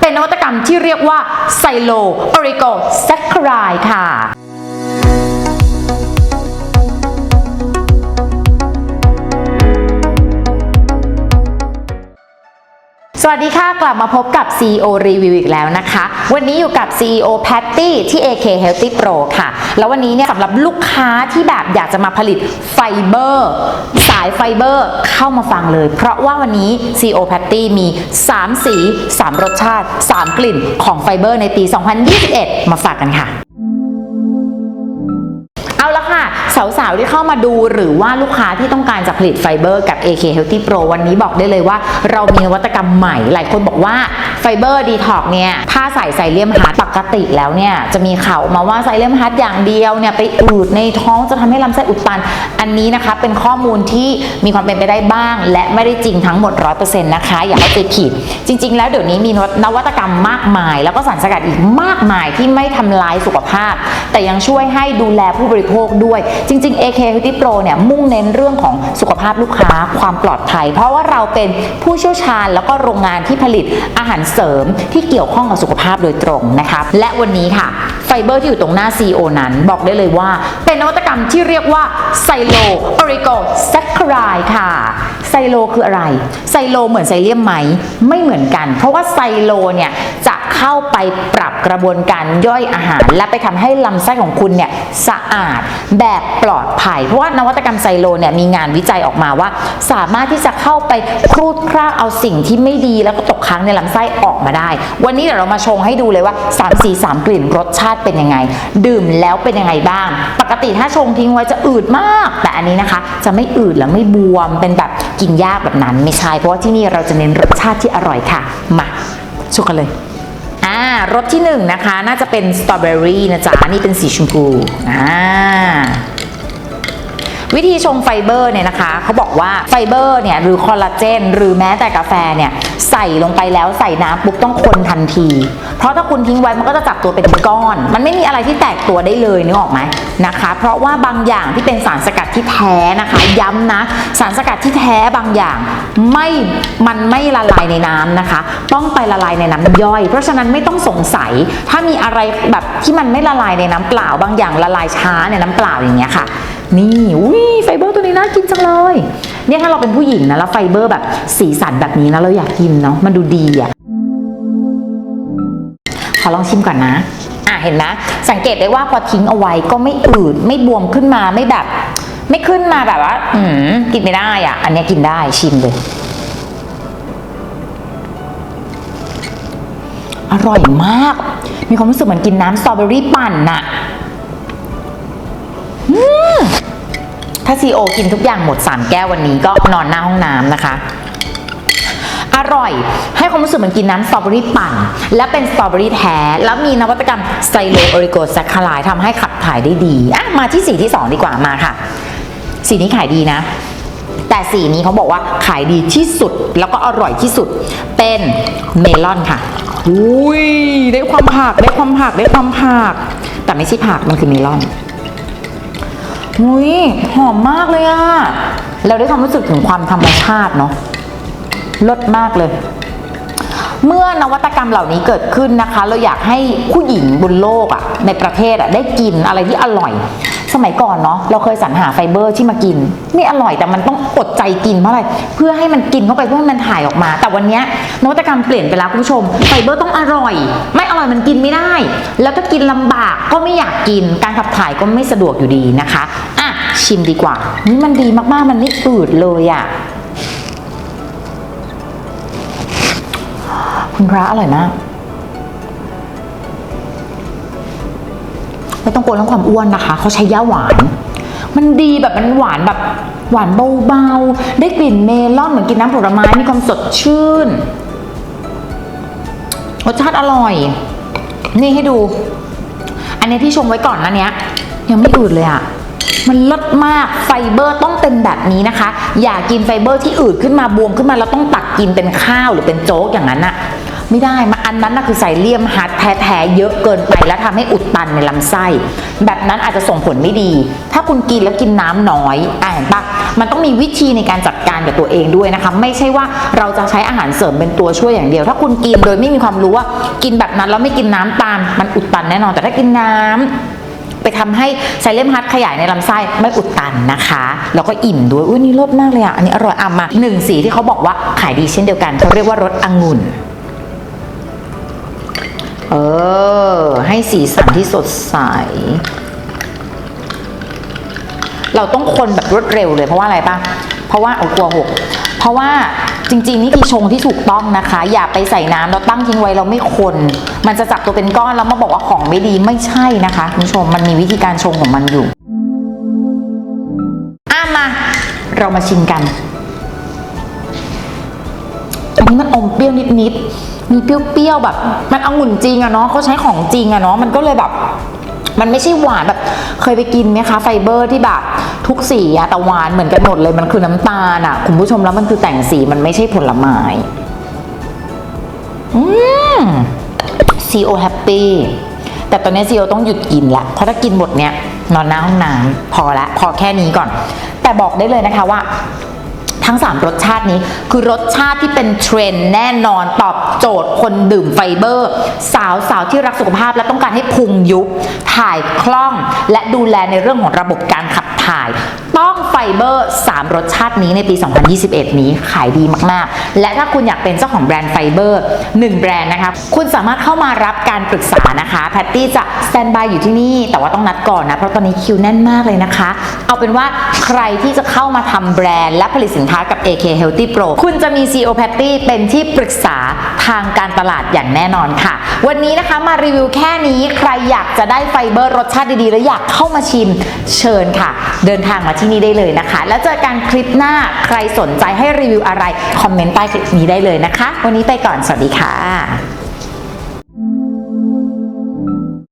เป็นนวัตกรรมที่เรียกว่าไซโลออริโกแซคคารายค่ะ สวัสดีค่ะ กลับมาพบกับ CEO Review อีกแล้วนะคะ วันนี้อยู่กับ CEO Patty ที่ AK Healthy Pro ค่ะ แล้ววันนี้เนี่ยสำหรับลูกค้าที่แบบอยากจะมาผลิตไฟเบอร์ สายไฟเบอร์เข้ามาฟังเลย เพราะว่าวันนี้ CEO Patty มี 3 สี 3 รสชาติ 3 กลิ่นของไฟเบอร์ในปี 2021 มาฝากกันค่ะ สาวๆที่เข้ามาดูหรือว่าลูกค้าที่ต้องการจะผลิตไฟเบอร์กับ AK Healthy Pro วันนี้บอกได้เลยว่า เรามีนวัตกรรมใหม่ หลายคนบอกว่าไฟเบอร์ดีท็อกเนี่ยถ้าใส่ไซเลียมฮัทปกติแล้วเนี่ยจะมีข่าวมาว่าไซเลียมฮัทอย่างเดียวเนี่ยไปอืดในท้องจะทำให้ลำไส้อุดตัน อันนี้นะคะเป็นข้อมูลที่มีความเป็นไปได้บ้าง และไม่ได้จริงทั้งหมด 100%นะคะ อย่าเข้าใจผิด จริง ๆ แล้วเดี๋ยวนี้มีนวัตกรรมมากมาย แล้วก็สารสกัดอีกมากมายที่ไม่ทำลายสุขภาพ แต่ยังช่วยให้ดูแลผู้บริโภคด้วย จจริง ๆ AK Beauty Pro เนี่ยมุ่งเน้นเรื่องของสุขภาพลูกค้าความปลอดภัย เพราะว่าเราเป็นผู้เชี่ยวชาญแล้วก็โรงงานที่ผลิตอาหารเสริมที่เกี่ยวข้องกับสุขภาพโดยตรงนะคะและวันนี้ค่ะไฟเบอร์ที่อยู่ตรงหน้า CEO นั้นบอกได้เลยว่า เป็นนวัตกรรมที่เรียกว่าไซโลออริโกแซคคารายค่ะไซโลคืออะไรไซโลเหมือนไซเลียมไหมไม่เหมือนกัน เพราะว่าไซโลเนี่ยจะ เข้าไปปรับกระบวนการย่อยอาหาร และไปทำให้ลำไส้ของคุณเนี่ยสะอาดแบบปลอดภัย เพราะว่านวัตกรรมไซโลเนี่ยมีงานวิจัยออกมาว่า สามารถที่จะเข้าไปครูดคราเอาสิ่งที่ไม่ดีแล้วก็ตกค้างในลำไส้ออกมาได้ วันนี้เดี๋ยวเรามาชงให้ดูเลยว่า3สี3กลิ่นรสชาติเป็นยังไง ดื่มแล้วเป็นยังไงบ้าง ปกติถ้าชงทิ้งไว้จะอืดมาก แต่อันนี้นะคะ จะไม่อืดและไม่บวมเป็นแบบกินยากแบบนั้นไม่ใช่เพราะว่าที่นี่เราจะเน้นรสชาติที่อร่อยค่ะ มาชงกันเลย รสที่หนึ่งนะคะ น่าจะเป็นสตรอเบอรี่นะจ๊ะ นี่เป็นสีชมพูอ่า วิธีชงไฟเบอร์เนี่ยนะคะเขาบอกว่าไฟเบอร์เนี่ยหรือคอลลาเจนหรือแม้แต่กาแฟเนี่ยใส่ลงไปแล้วใส่น้ำปุ๊บต้องคนทันที เพราะถ้าคุณทิ้งไว้มันก็จะจับตัวเป็นก้อน มันไม่มีอะไรที่แตกตัวได้เลยนึกออกไหมนะคะ เพราะว่าบางอย่างที่เป็นสารสกัดที่แท้นะคะ ย้ำนะ สารสกัดที่แท้บางอย่างไม่มันไม่ละลายในน้ำนะคะ ต้องไปละลายในน้ำย่อย เพราะฉะนั้นไม่ต้องสงสัยถ้ามีอะไรแบบที่มันไม่ละลายในน้ำเปล่า บางอย่างละลายช้าในน้ำเปล่าอย่างเงี้ยค่ะ นี่อุ้ยไฟเบอร์ตัวนี้น่ากินจังเลย เนี่ยถ้าเราเป็นผู้หญิงนะแล้วไฟเบอร์แบบสีสันแบบนี้นะเราอยากกินเนาะมันดูดีอะ่ะขอลองชิมก่อนนะอะเห็นนะ สังเกตได้ว่าพอทิ้งเอาไว้ก็ไม่อืดไม่บวมขึ้นมาไม่แบบ ไม่ขึ้นมาแบบว่า อืมกินไม่ได้อะ่ะ อันนี้กินได้ชิมเลยอร่อยมาก มีความรู้สึกเหมือนกินน้ำสตรอเบอรี่ปั่นน่ะถ้าซีโอกินทุกอย่างหมด 3 แก้ววันนี้ก็นอนหน้าห้องน้ำนะคะ อร่อย ให้ความรู้สึกเหมือนกินน้ำสตรอเบอรี่ปั่น และเป็นสตรอเบอรี่แท้ แล้วมีนวัตกรรมไซโลโอริโกแซคคาไลทำให้ขับถ่ายได้ดีอะมาที่สีที่ 2 ดีกว่ามาค่ะ สีนี้ขายดีนะ แต่สีนี้เขาบอกว่าขายดีที่สุดแล้วก็อร่อยที่สุดเป็นเมลอนค่ะอุ้ยได้ความผักได้ความผักได้ความผักแต่ไม่ใช่ผักมันคือเมลอน หุยหอมมากเลยอะเราได้ความรู้สึกถึงความธรรมชาติเนาะลดมากเลย เมื่อนวัตกรรมเหล่านี้เกิดขึ้นนะคะ เราอยากให้ผู้หญิงบนโลกอะในประเทศอะได้กินอะไรที่อร่อย สมัยก่อนเนาะเราเคยสรรหาไฟเบอร์ที่มากินนี่อร่อยแต่มันต้องอดใจกินเพราะอะไรเพื่อให้มันกินเข้าไปเพื่อให้มันถ่ายออกมา แต่วันนี้นวัตกรรมเปลี่ยนไปแล้วคุณผู้ชมไฟเบอร์ต้องอร่อย ไม่อร่อยมันกินไม่ได้ แล้วก็กินลำบากก็ไม่อยากกิน การขับถ่ายก็ไม่สะดวกอยู่ดีนะคะอะชิมดีกว่านี่มันดีมากๆมันไม่อืดเลยอะคุณพระอร่อยมาก ไม่ต้องกลัวเรื่องความอ้วนนะคะเขาใช้ย่าหวาน มันดีแบบมันหวานแบบหวานเบาๆ ได้กลิ่นเมลอนเหมือนกินน้ำผลไม้มีความสดชื่น รสชาติอร่อย นี่ให้ดู อันนี้ที่ชงไว้ก่อนนะเนี้ย ยังไม่อืดเลยอะมันลดมากไฟเบอร์ต้องเป็นแบบนี้นะคะ อย่ากินไฟเบอร์ที่อืดขึ้นมาบวมขึ้นมาแล้วต้องตักกินเป็นข้าวหรือเป็นโจ๊กอย่างนั้นอะ ไม่ได้มาอันนั้นนะคือใส่เลี่ยมฮัดแท้ๆเยอะเกินไปแล้วทำให้อุดตันในลำไส้ แบบนั้นอาจจะส่งผลไม่ดี ถ้าคุณกินแล้วกินน้ำน้อยอ่าเห็นปะมันต้องมีวิธีในการจัดการกับตัวเองด้วยนะคะ ไม่ใช่ว่าเราจะใช้อาหารเสริมเป็นตัวช่วยอย่างเดียว ถ้าคุณกินโดยไม่มีความรู้ว่ากินแบบนั้นแล้วไม่กินน้ำตามมันอุดตันแน่นอน แต่ถ้ากินน้ำไปทำให้ไซเลมฮัดขยายในลำไส้ไม่อุดตันนะคะ แล้วก็อิ่มด้วยอุ้ยนี่รสมากเลยอะอันนี้อร่อยอะมาหนึ่งสีที่เขาบอกว่าขายดีเช่นเดียวกันเขาเรียกว่ารสองุ่น เออ ให้สีสันที่สดใส เราต้องคนแบบรวดเร็วเลยเพราะว่าอะไรปะเพราะว่าเอากลัวหก เพราะว่าจริง ๆ นี่คือชงที่ถูกต้องนะคะ อย่าไปใส่น้ำแล้วตั้งทิ้งไว้เราไม่คน มันจะจับตัวเป็นก้อนแล้วมาบอกว่าของไม่ดีไม่ใช่นะคะคุณผู้ชมมันมีวิธีการชงของมันอยู่อะมา เรามาชิมกัน อันนี้มันอมเปรี้ยวนิดๆ มีเปรี้ยวๆแบบ มันองุ่นจริงอะเนาะเขาใช้ของจริงอะเนาะมันก็เลยแบบ มันไม่ใช่หวานแบบเคยไปกินไหมคะไฟเบอร์ที่แบบทุกสีอะแต่หวานเหมือนกันหมดเลยมันคือน้ำตาลอะคุณผู้ชมแล้วมันคือแต่งสีมันไม่ใช่ผลไม้อืม CEO happy แต่ตอนนี้ CEO ต้องหยุดกินละเพราะถ้ากินหมดเนี้ยนอนหน้าห้องน้ำพอละพอแค่นี้ก่อน แต่บอกได้เลยนะคะว่า ทั้ง 3 รสชาตินี้คือรสชาติที่เป็นเทรนด์แน่นอนตอบโจทย์คนดื่มไฟเบอร์ สาวสาวที่รักสุขภาพและต้องการให้พุงยุบ ถ่ายคล่อง และดูแลในเรื่องของระบบการขับถ่าย ต้องไฟเบอร์ 3 รสชาตินี้ในปี 2021 นี้ขายดีมากๆ และถ้าคุณอยากเป็นเจ้าของแบรนด์ไฟเบอร์ 1 แบรนด์นะคะ คุณสามารถเข้ามารับการปรึกษานะคะ แพตตี้จะสแตนบายอยู่ที่นี่แต่ว่าต้องนัดก่อนนะ เพราะตอนนี้คิวแน่นมากเลยนะคะ เอาเป็นว่าใครที่จะเข้ามาทำแบรนด์และผลิตสินค้ากับ AK Healthy Pro คุณจะมี CEO Patty เป็นที่ปรึกษาทางการตลาดอย่างแน่นอนค่ะ วันนี้นะคะมารีวิวแค่นี้ใครอยากจะได้ไฟเบอร์รสชาติดีๆ และอยากเข้ามาชิมเชิญค่ะ เดินทางมาที่นี่ได้เลยนะคะ แล้วเจอกันคลิปหน้าใครสนใจให้รีวิวอะไร คอมเมนต์ใต้คลิปนี้ได้เลยนะคะ วันนี้ไปก่อน สวัสดีค่ะ